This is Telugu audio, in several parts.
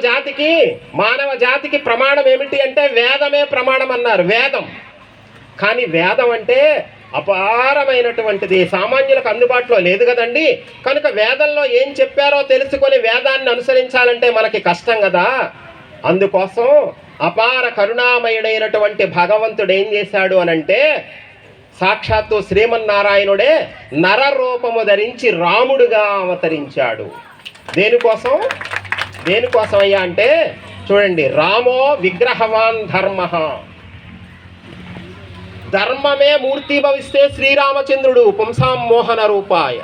జాతికి మానవ జాతికి ప్రమాణం ఏమిటి అంటే వేదమే ప్రమాణం అన్నారు. వేదం. కానీ వేదం అంటే అపారమైనటువంటిది. సామాన్యులకు అందుబాటులో లేదు కదండి. కనుక వేదంలో ఏం చెప్పారో తెలుసుకొని వేదాన్ని అనుసరించాలంటే మనకి కష్టం కదా. అందుకోసం అపార కరుణామయుడైనటువంటి భగవంతుడు ఏం చేశాడు అనంటే సాక్షాత్తు శ్రీమన్నారాయణుడే నర రూపము ధరించి రాముడుగా అవతరించాడు. దేనికోసం? దేనికోసం అయ్యా అంటే చూడండి రామో విగ్రహవాన్ ధర్మ. ధర్మమే మూర్తి భవిస్తే శ్రీరామచంద్రుడు పుంసాం మోహన రూపాయ.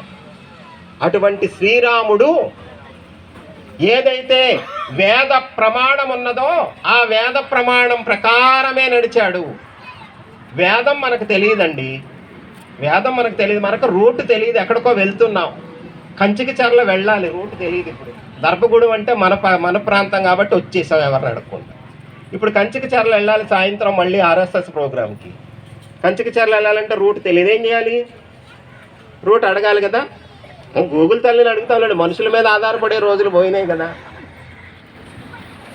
అటువంటి శ్రీరాముడు ఏదైతే వేద ప్రమాణం ఉన్నదో ఆ వేద ప్రమాణం ప్రకారమే నడిచాడు. వేదం మనకు తెలియదండి. వేదం మనకు తెలియదు. మనకు రూట్ తెలియదు. ఎక్కడికో వెళ్తున్నాం. కంచికి చర్ల వెళ్ళాలి రూట్ తెలియదు ఇప్పుడు. దర్భగూడెం అంటే మన మన ప్రాంతం కాబట్టి వచ్చేసాం ఎవరిని అడగకుండా. ఇప్పుడు కంచికి చర్ల వెళ్ళాలి సాయంత్రం మళ్ళీ ఆర్ఎస్ఎస్ ప్రోగ్రామ్కి కంచికి చర్ల వెళ్ళాలంటే రూట్ తెలియదు ఏం చేయాలి? రూట్ అడగాలి కదా. గూగుల్ తల్లిని అడుగుతాంలేండి మనుషుల మీద ఆధారపడే రోజులు పోయినాయి కదా.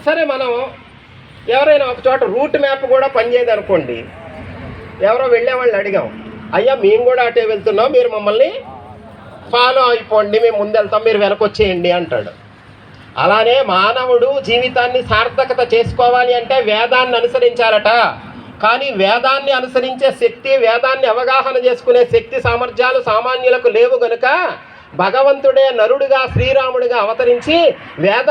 సరే మనం ఎవరైనా ఒక చోట రూట్ మ్యాప్ కూడా పనిచేయదు అనుకోండి. ఎవరో వెళ్ళే వాళ్ళని అడిగాం అయ్యా మేము కూడా అటే వెళ్తున్నాం మీరు మమ్మల్ని ఫాలో అయిపోండి మేము ముందెళ్తాం మీరు వెనకొచ్చేయండి అంటాడు. అలానే మానవుడు జీవితాన్ని సార్థకత చేసుకోవాలి అంటే వేదాన్ని అనుసరించాలట. కానీ వేదాన్ని అనుసరించే శక్తి వేదాన్ని అవగాహన చేసుకునే శక్తి సామర్థ్యాలు సామాన్యులకు లేవు గనుక భగవంతుడే నరుడుగా శ్రీరాముడిగా అవతరించి వేద